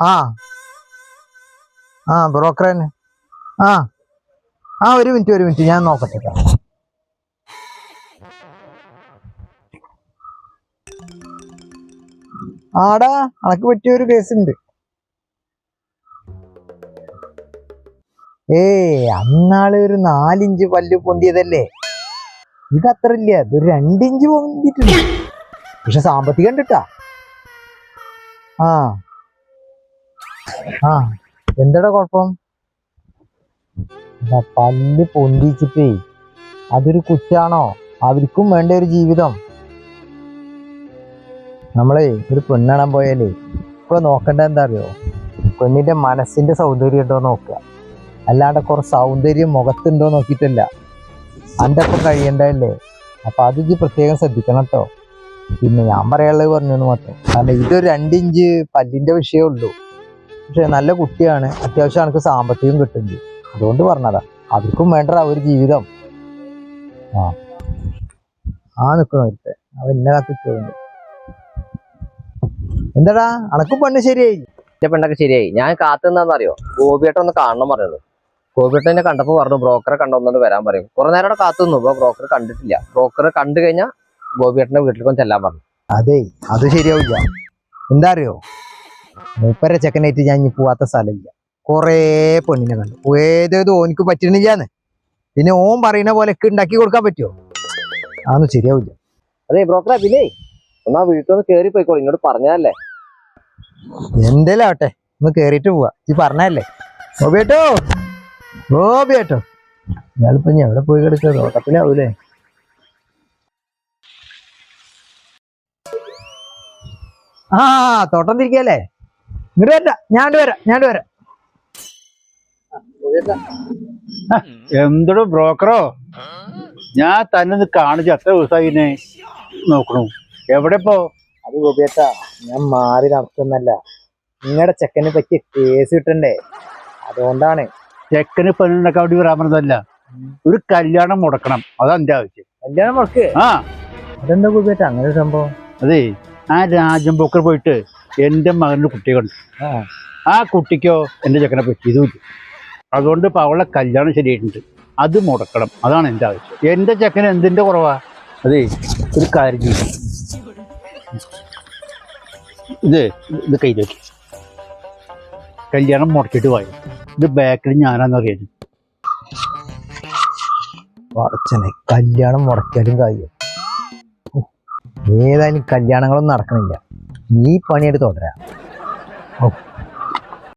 ആ. ആ ബ്രോക്കർ തന്നെ. ആ. ആ ഒരു മിനിറ്റ് ഒരു മിനിറ്റ് ഞാൻ നോക്കട്ടെ. ആടാ അനക്ക് പറ്റിയ ഒരു കേസ് ഉണ്ട്. ഏ അന്നാൾ ഒരു നാലിഞ്ച് പല്ല് പൊന്തിയതല്ലേ? ഇത് അത്ര ഇല്ല ഇതൊരു രണ്ടിഞ്ച് പൊന്തിട്ടുണ്ട് പക്ഷെ സാമ്പത്തികം ഉണ്ടിട്ടാ ആ. ആ. എന്താടാ കുഴപ്പം? പല്ല് പൊന്തിച്ചിട്ടേ. അതൊരു കുറ്റാണോ? അവർക്കും വേണ്ട ഒരു ജീവിതം. നമ്മളെ ഒരു പെണ്ണാണാൻ പോയാലേ ഇപ്പൊ നോക്കണ്ട എന്താ അറിയോ പെണ്ണിന്റെ മനസ്സിന്റെ സൗന്ദര്യം ഉണ്ടോ നോക്കുക. അല്ലാണ്ട് കുറെ സൗന്ദര്യം മുഖത്തുണ്ടോ നോക്കിയിട്ടല്ല. അന്റെ ഒപ്പം കഴിയണ്ടല്ലേ? അപ്പൊ അത് ഇജ്ജ് പ്രത്യേകം ശ്രദ്ധിക്കണം കേട്ടോ പിന്നെ ഞാൻ പറയാനുള്ളത് പറഞ്ഞു മാത്രം. കാരണം ഇതൊരു രണ്ടിഞ്ച് പല്ലിന്റെ വിഷയമേ ഉള്ളൂ. പക്ഷെ നല്ല കുട്ടിയാണ്. അത്യാവശ്യം എനിക്ക് സാമ്പത്തികം കിട്ടുന്നുണ്ട്. അതുകൊണ്ട് പറഞ്ഞതാ. അവർക്കും വേണ്ട ഒരു ജീവിതം. ആ. ആ നിൽക്കണോട്ടെ അവൻ എന്നെ കത്തിട്ടുണ്ട് എന്താടാ? അണക്കും പെണ്ണ് ശരിയായി. എന്റെ പെണ്ണൊക്കെ ശരിയായി. ഞാൻ കാത്തു ഗോപിയേട്ടൊന്ന് കാണണം പറയുന്നത് ഗോപിയേട്ടൻ കണ്ടപ്പോൾ കണ്ടപ്പോ പറഞ്ഞു ബ്രോക്കറെ കണ്ടൊന്നുകൊണ്ട് വരാൻ പറയും. കുറെ നേരം അവിടെ കാത്തു നിന്നു ബ്രോക്കർ കണ്ടിട്ടില്ല. ബ്രോക്കർ കണ്ടു കഴിഞ്ഞാൽ ഗോപിയേട്ടന്റെ വീട്ടിലേക്കൊന്ന് ചെല്ലാൻ പറഞ്ഞു. അതെ അത് ശരിയാവില്ല. എന്താ അറിയോ മൂപ്പരെ ചെക്കനായിട്ട് ഞാൻ ഇനി പോവാത്ത സ്ഥലമില്ല. കൊറേ പെണ്ണിനെ കണ്ടു. ഏതേത് ഓനിക്ക് പറ്റണില്ലാന്ന് പിന്നെ ഓൻ പറയുന്ന പോലെ ഉണ്ടാക്കി കൊടുക്കാൻ പറ്റുമോ? അതൊന്നും ശരിയാവില്ല. അതെ ബ്രോക്കറെ പിന്നെ ഒന്നാ വീട്ടിൽ നിന്ന് കയറി പോയിക്കോളൂ ഇങ്ങോട്ട് പറഞ്ഞതല്ലേ? എന്തേലാവട്ടെ ഒന്ന് കേറിയിട്ട് പോവാ. ഈ പറഞ്ഞല്ലേ ഗോപിയേട്ടോ ഗോപിയേട്ടോ ഇയാളിപ്പോ ഞാൻ എവിടെ പോയി കിടക്കുക തോട്ടത്തിലാവൂലേ ആ തോട്ടം തിരിക്കല്ലേ? ഇങ്ങോട്ട് വരണ്ട. ഞാണ്ട് വരാം ഞാണ്ട് വരാം. എന്തൊരു ബ്രോക്കറോ? ഞാൻ തന്നെ കാണിച്ചു അത്ര ദിവസമായി നോക്കണു. എവിടെ പോ അത് ഗോപിയേട്ടാ ഞാൻ മാറി നടത്തുന്നല്ല നിങ്ങളുടെ ചെക്കനെ പറ്റിയ കേസ് കിട്ടണ്ടേ? അതുകൊണ്ടാണ് ചെക്കന് പെണ്ണുണ്ടാക്കാൻ വേണ്ടി വരാൻ പറഞ്ഞതല്ല ഒരു കല്യാണം മുടക്കണം. അതാ എന്റെ ആവശ്യം. കല്യാണം മുടക്ക്? ആ. അതെന്താ ഗോപിയേട്ടാ അങ്ങനെ ഒരു സംഭവം? അതെ ആ രാജൻ പോക്കർ പോയിട്ട് എന്റെ മകനൊരു കുട്ടികളുണ്ട് ആ. കുട്ടിക്കോ എന്റെ ചെക്കനെ പറ്റിയതുമില്ല അതുകൊണ്ട് ഇപ്പൊ അവളെ കല്യാണം ശരിയായിട്ടുണ്ട്. അത് മുടക്കണം. അതാണ് എന്റെ ആവശ്യം. എന്റെ ചെക്കന് എന്തിന്റെ കുറവാ? അതെ ഒരു കാര്യം ചെയ്യും. ഇത് ഇത് കയ്യിലേക്ക്. കല്യാണം മുടക്കിയിട്ട് പോയത് ഇത് ബാക്കിൽ ഞാനാന്ന് അറിയാം. കല്യാണം മുടക്കിയാലും കാര്യം. ഏതായാലും കല്യാണങ്ങളൊന്നും നടക്കണില്ല. നീ പണിയെടുത്ത് തുടരാ.